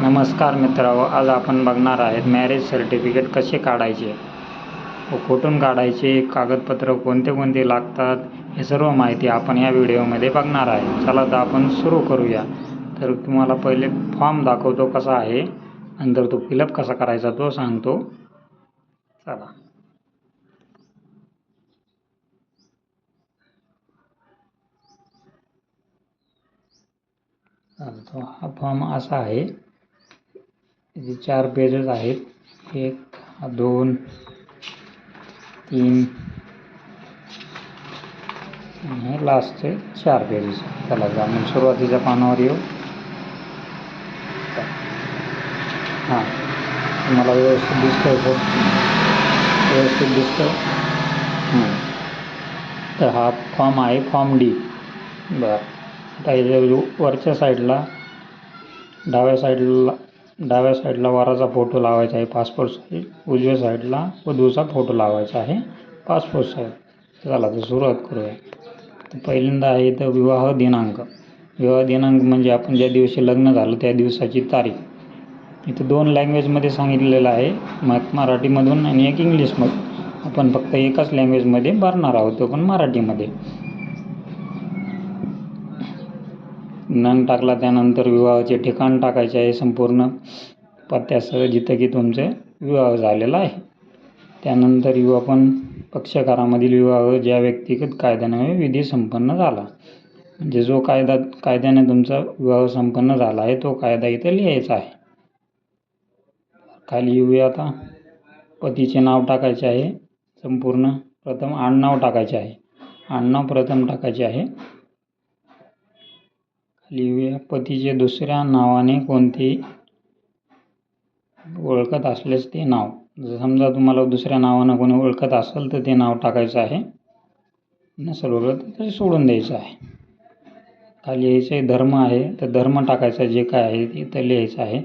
नमस्कार मित्रांनो आज आपण बघणार आहेत मॅरेज सर्टिफिकेट कसे काढायचे? व कुठून काढायचे? कागदपत्र कोणते कोणते लागतात? हे सर्व माहिती आपण या व्हिडिओमध्ये बघणार आहे. चला तर आपण सुरू करूया. तर तुम्हाला पहिले फॉर्म दाखवतो कसा आहे नंतर तो फिलअप कसा करायचा तो सांगतो. चला. चालेल. तो हा फॉर्म असा आहे. त्याचे चार पेजेस आहेत एक दोन तीन आणि हे लास्टचे चार पेजेस चला जा मग सुरुवातीच्या पानावर येऊ. हां तुम्हाला व्यवस्थित दिसतंय तो व्यवस्थित दिसतं तर हा फॉर्म आहे फॉर्म डी बरं. आता याच्या वरच्या साईडला डाव्या साईडला डाव्या साईडला वराचा फोटो लावायचा आहे पासपोर्ट साईज उजव्या साईडला वधूचा फोटो लावायचा आहे पासपोर्ट साईज चला तर सुरुवात करूया. तर पहिल्यांदा आहे इथं विवाह दिनांक. विवाह दिनांक म्हणजे आपण ज्या दिवशी लग्न झालं त्या दिवसाची तारीख. इथं दोन लँग्वेजमध्ये सांगितलेलं आहे मग मराठीमधून आणि एक इंग्लिशमधून आपण फक्त एकाच लँग्वेजमध्ये भरणार आहोत तो पण मराठीमध्ये. नंग टाकला त्यानंतर विवाहाचे ठिकाण टाकायचे आहे संपूर्ण. पत्त्यासह जिथं की तुमचे विवाह झालेला आहे. त्यानंतर युवा पण पक्षकारामधील विवाह ज्या व्यक्तिगत कायद्याने विधी संपन्न झाला. म्हणजे जो कायदा कायद्याने तुमचा विवाह संपन्न झाला आहे तो कायदा इथं लिहायचा आहे. खाली येऊया आता. पतीचे नाव टाकायचे आहे. संपूर्ण प्रथम आडनाव टाकायचे आहे. आडनाव प्रथम टाकायचे आहे. खाली पतीचे दुसऱ्या नावाने कोणते ओळखत असल्यास ते नाव. जर समजा तुम्हाला दुसऱ्या नावानं कोणी ओळखत असेल तर ते नाव टाकायचं आहे. नसेल ओळखत तर सोडून द्यायचं आहे. खाली यायचं आहे? धर्म आहे. तर धर्म टाकायचा जे काय आहे ते इथं लिहायचं आहे.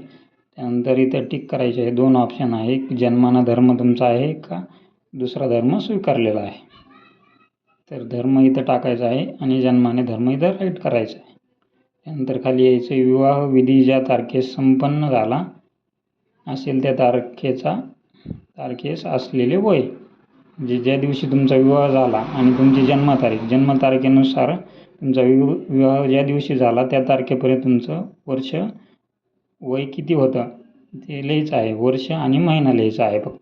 त्यानंतर इथं टिक करायचे आहे. दोन ऑप्शन आहे. एक जन्मानं धर्म तुमचा आहे का दुसरा धर्म स्वीकारलेला आहे. तर धर्म इथं टाकायचा आहे आणि जन्माने धर्म इथं राईट करायचा आहे. त्यानंतर खाली यायचं विवाह विधी ज्या तारखेस संपन्न झाला असेल त्या तारखेचा तारखेस असलेले वय म्हणजे ज्या दिवशी तुमचा विवाह झाला आणि तुमची जन्मतारीख जन्मतारखेनुसार तुमचा विव विवाह ज्या दिवशी झाला त्या तारखेपर्यंत तुमचं वर्ष वय किती होतं ते लिहायचं आहे. वर्ष आणि महिना लिहायचा आहे फक्त.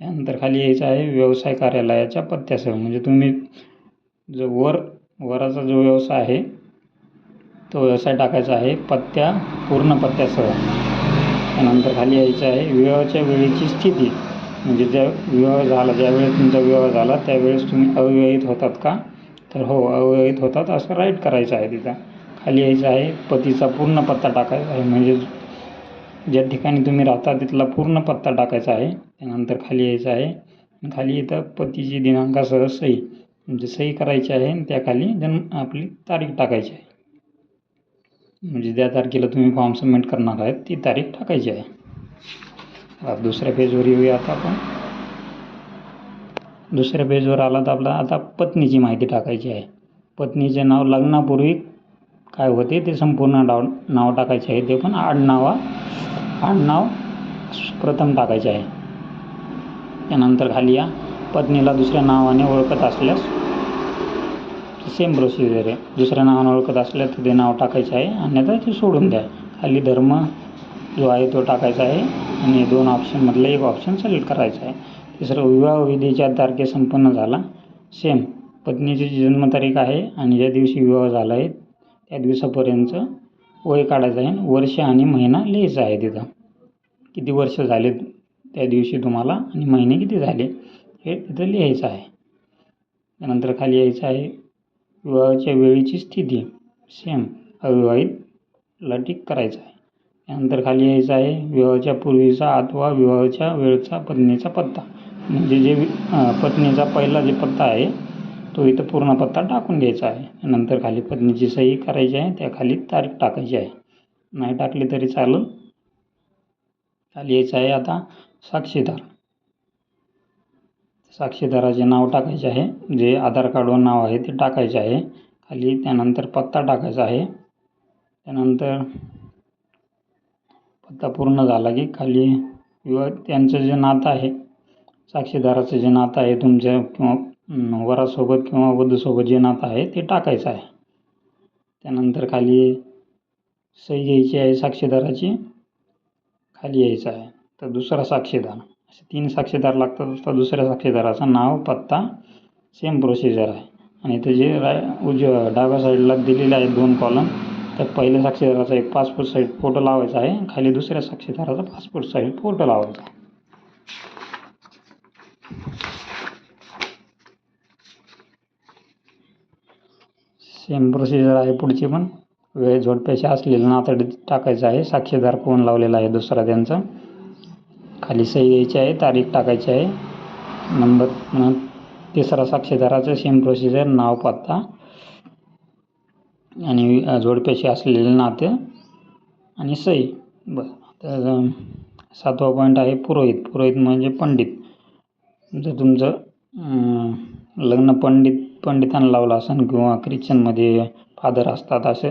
त्यानंतर खाली यायचं आहे व्यवसाय कार्यालयाच्या पत्त्यासह म्हणजे तुम्ही जो वर वराचा जो व्यवसाय आहे तो व्यवसाय टाकायचा आहे पत्त्या पूर्ण पत्त्यासह. त्यानंतर खाली यायचं आहे विवाहाच्या वेळेची स्थिती. म्हणजे ज्या विवाह झाला ज्यावेळेस तुमचा विवाह झाला त्यावेळेस तुम्ही अविवाहित होतात का? तर हो अविवाहित होतात असं राईट करायचं आहे तिथं. खाली यायचं आहे पतीचा पूर्ण पत्ता टाकायचा आहे. म्हणजे ज्या ठिकाणी तुम्ही राहता तिथला पूर्ण पत्ता टाकायचा आहे. त्यानंतर खाली यायचं आहे. खाली इथं पतीची दिनांकासह सही. म्हणजे सही करायची आहे आणि त्याखाली जन्म आपली तारीख टाकायची आहे. म्हणजे ज्या तारखेला तुम्ही फॉर्म सबमिट करणार आहेत ती तारीख टाकायची आहे. दुसऱ्या पेजवर येऊया आता आपण. दुसऱ्या पेजवर आला तर आपला आता पत्नीची माहिती टाकायची आहे. पत्नीचे नाव लग्नापूर्वी काय होते ते संपूर्ण डाव नाव टाकायचे आहे. ते पण आडनावा आडनाव प्रथम टाकायचे आहे. त्यानंतर खाली या. पत्नीला दुसऱ्या नावाने ओळखत असल्यास सेम प्रोसिजर आहे. दुसऱ्या नावानं ओळखत असल्या तर ते नाव टाकायचं आहे अन्यथा ते सोडून द्या. खाली धर्म जो आहे तो टाकायचा आहे आणि दोन ऑप्शनमधलं एक ऑप्शन सिलेक्ट करायचं आहे. तिसरं विवाह विधीच्या तारखे संपन्न झाला. सेम पत्नीची जी जन्मतारीख आहे आणि ज्या दिवशी विवाह झाला आहे त्या दिवसापर्यंत वय काढायचं आहे वर्ष आणि महिना लिहायचा आहे तिथं. किती वर्ष झाले त्या दिवशी तुम्हाला आणि महिने किती झाले हे तिथं लिहायचं आहे. त्यानंतर खाली यायचं आहे. विवाहाच्या वेळेची स्थिती सेम. अविवाहित टिक करायचं आहे. त्यानंतर खाली यायचं आहे विवाहाच्या पूर्वीचा अथवा विवाहाच्या वेळचा पत्नीचा पत्ता. म्हणजे जे पत्नीचा पहिला जे पत्ता आहे तो इथं पूर्ण पत्ता टाकून घ्यायचा आहे. नंतर खाली पत्नीची सही करायची आहे त्याखाली तारीख टाकायची आहे. नाही टाकली तरी चालेल. खाली यायचं आहे आता साक्षीदार. साक्षीदाराचे नाव टाकायचे आहे. जे आधार कार्डवर नाव आहे ते टाकायचे आहे. खाली त्यानंतर पत्ता टाकायचा आहे. त्यानंतर पत्ता पूर्ण झाला की खाली किंवा त्यांचं जे नातं आहे साक्षीदाराचं जे नातं आहे तुमच्या किंवा वरासोबत किंवा वधूसोबत जे नातं आहे ते टाकायचं आहे. त्यानंतर खाली सही घ्यायची आहे साक्षीदाराची खाली यायचं आहे. तर दुसरा साक्षीदार. असे तीन साक्षीदार लागतात तर दुसऱ्या साक्षीदाराचं नाव पत्ता सेम प्रोसिजर आहे. आणि इथे जे राय उजव्या डाव्या साईडला दिलेले आहेत दोन कॉलम तर पहिल्या साक्षीदाराचा एक पासपोर्ट साईज फोटो लावायचा आहे खाली दुसऱ्या साक्षीदाराचा पासपोर्ट साईज फोटो लावायचा आहे. सेम प्रोसिजर आहे पुढची पण. वेळ जोडप्याशी असलेलं नातं टाकायचं आहे. साक्षीदार कोण लावलेला आहे? दुसरा त्यांचा. खाली सही द्यायची आहे तारीख टाकायची आहे. नंबर तिसरा साक्षीदाराचं सेम प्रोसिजर नाव पत्ता आणि जोडप्याशी असलेले नाते आणि सही. बरं तर सातवा पॉईंट आहे पुरोहित. पुरोहित म्हणजे पंडित. जर तुमचं लग्न पंडित पंडितानं लावलं असेल किंवा ख्रिश्चनमध्ये फादर असतात असे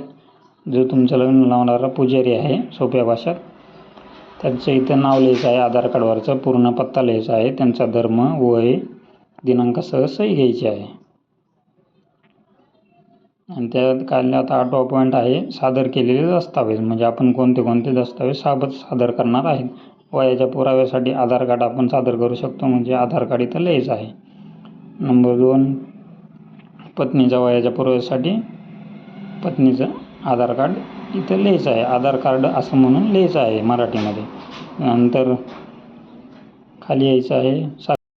जो तुमचं लग्न लावणारा पुजारी आहे सोप्या भाषेत त्यांचं इथं नाव लिहायचं आहे आधार कार्डवरचं पूर्ण पत्ता लिहायचा आहे त्यांचा धर्म वय दिनांकासह सही घ्यायची आहे. आणि त्यात खाली आता आठवा पॉईंट आहे सादर केलेले दस्तावेज. म्हणजे आपण कोणते कोणते दस्तावेज साबत सादर करणार आहेत? वयाच्या पुराव्यासाठी आधार कार्ड आपण सादर करू शकतो म्हणजे आधार कार्ड इथं लिहायचं आहे. नंबर दोन पत्नीच्या वयाच्या पुराव्यासाठी पत्नीचं आधार कार्ड इथं लेस आहे आधार कार्ड असं म्हणून लेस आहे मराठीमध्ये. नंतर खाली यायचं आहे सा